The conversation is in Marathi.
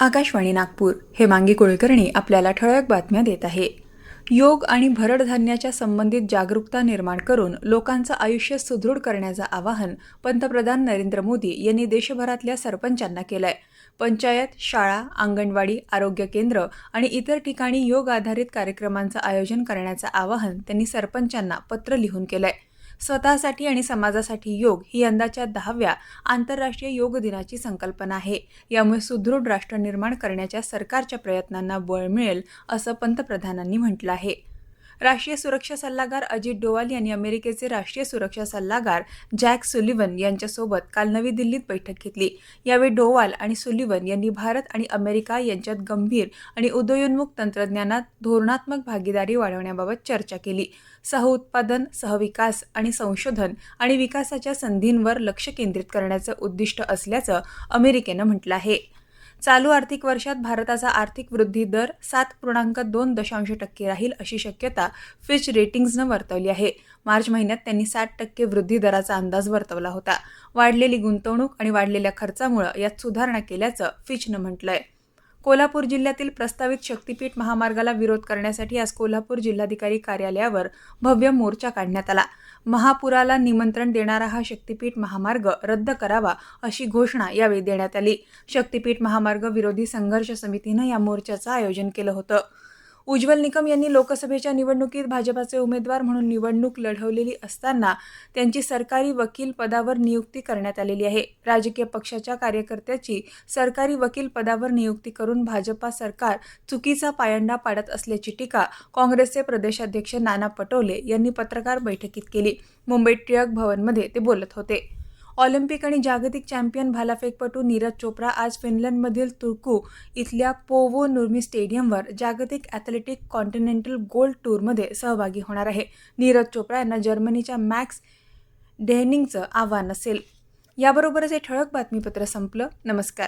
आकाशवाणी नागपूर हे मांगी कुलकर्णी आपल्याला ठळक बातम्या देत आहे. योग आणि भरड धान्याच्या संबंधित जागरूकता निर्माण करून लोकांचं आयुष्य सुदृढ करण्याचं आवाहन पंतप्रधान नरेंद्र मोदी यांनी देशभरातल्या सरपंचांना केलंय. पंचायत शाळा अंगणवाडी आरोग्य केंद्र आणि इतर ठिकाणी योग आधारित कार्यक्रमांचं आयोजन करण्याचं आवाहन त्यांनी सरपंचांना पत्र लिहून केलंय. स्वतःसाठी आणि समाजासाठी योग ही यंदाच्या दहाव्या आंतरराष्ट्रीय योग दिनाची संकल्पना आहे. यामुळे सुदृढ राष्ट्र निर्माण करण्याच्या सरकारच्या प्रयत्नांना बळ मिळेल असं पंतप्रधानांनी म्हटलं आहे. राष्ट्रीय सुरक्षा सल्लागार अजित डोवाल यांनी अमेरिकेचे राष्ट्रीय सुरक्षा सल्लागार जॅक सुलिवन यांच्यासोबत काल नवी दिल्लीत बैठक घेतली. यावेळी डोवाल आणि सुलिवन यांनी भारत आणि अमेरिका यांच्यात गंभीर आणि उदयोन्मुख तंत्रज्ञानात धोरणात्मक भागीदारी वाढवण्याबाबत चर्चा केली. सहउत्पादन सहविकास आणि संशोधन आणि विकासाच्या संधींवर लक्ष केंद्रित करण्याचं उद्दिष्ट असल्याचं अमेरिकेनं म्हटलं आहे. चालू आर्थिक वर्षात भारताचा आर्थिक वृद्धी दर सात पूर्णांक दोन दशांश टक्के राहील अशी शक्यता फिच रेटिंग्जनं वर्तवली आहे. मार्च महिन्यात त्यांनी साठ टक्के वृद्धी दराचा अंदाज वर्तवला होता. वाढलेली गुंतवणूक आणि वाढलेल्या खर्चामुळं यात सुधारणा केल्याचं फिचनं म्हटलंय. कोल्हापूर जिल्ह्यातील प्रस्तावित शक्तीपीठ महामार्गाला विरोध करण्यासाठी आज कोल्हापूर जिल्हाधिकारी कार्यालयावर भव्य मोर्चा काढण्यात आला. महापुराला निमंत्रण देणारा हा शक्तीपीठ महामार्ग रद्द करावा अशी घोषणा यावेळी देण्यात आली. शक्तीपीठ महामार्ग विरोधी संघर्ष समितीनं या मोर्चाचं आयोजन केलं होतं. उज्ज्वल निकम यांनी लोकसभेच्या निवडणुकीत भाजपाचे उमेदवार म्हणून निवडणूक लढवलेली असताना त्यांची सरकारी वकील पदावर नियुक्ती करण्यात आलेली आहे. राजकीय पक्षाच्या कार्यकर्त्याची सरकारी वकील पदावर नियुक्ती करून भाजपा सरकार चुकीचा पायंडा पाडत असल्याची टीका काँग्रेसचे प्रदेशाध्यक्ष नाना पटोले यांनी पत्रकार बैठकीत केली. मुंबईत टिळक भवनमध्ये ते बोलत होते. ऑलिम्पिक आणि जागतिक चॅम्पियन भालाफेकपटू नीरज चोप्रा आज फिनलंडमधील तुर्कू इथल्या पोवो नुर्मी स्टेडियमवर जागतिक ॲथलेटिक कॉन्टिनेंटल गोल्ड टूरमध्ये सहभागी होणार आहे. नीरज चोप्रा यांना जर्मनीच्या मॅक्स डेहनिंगचं आव्हान असेल. याबरोबरच हे ठळक बातमीपत्र संपलं. नमस्कार.